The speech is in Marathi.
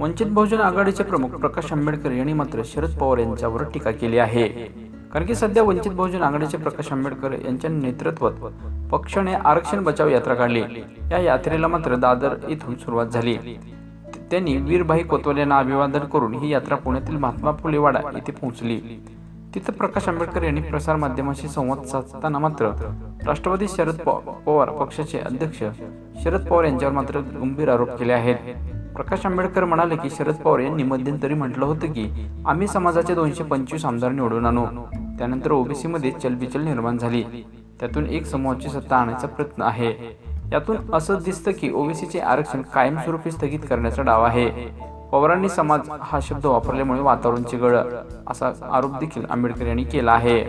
वंचित बहुजन आघाडीचे प्रमुख प्रकाश आंबेडकर यांनी मात्र शरद पवार यांच्यावर टीका केली आहे. कारण की सध्या वंचित बहुजन आघाडीचे प्रकाश आंबेडकर यांच्या नेतृत्वात पक्षाने आरक्षण बचाव यात्रा काढली. या यात्रेला मात्र दादर इथून सुरुवात झाली. त्यांनी वीरभाई कोतवाल यांना अभिवादन करून ही यात्रा पुण्यातील महात्मा फुले वाडा येथे पोहोचली. तिथं प्रकाश आंबेडकर यांनी प्रसार माध्यमाशी संवाद साधताना मात्र राष्ट्रवादी शरद पवार पक्षाचे अध्यक्ष शरद पवार यांच्यावर मात्र गंभीर आरोप केले आहेत. प्रकाश आंबेडकर म्हणाले की शरद पवार यांनी मध्यंतरी म्हटलं होतं की आम्ही समाजाचे दोनशे पंचवीस आमदार निवडून आणू. त्यानंतर ओबीसी मध्ये चलबिचल निर्माण झाली. त्यातून एक समूहाची सत्ता आणायचा प्रयत्न आहे. यातून असं दिसतं की ओबीसीचे आरक्षण कायमस्वरूपी स्थगित करण्याचा डाव आहे. पवारांनी समाज हा शब्द वापरल्यामुळे वातावरण चिघळ असा आरोप देखील आंबेडकर यांनी केला आहे.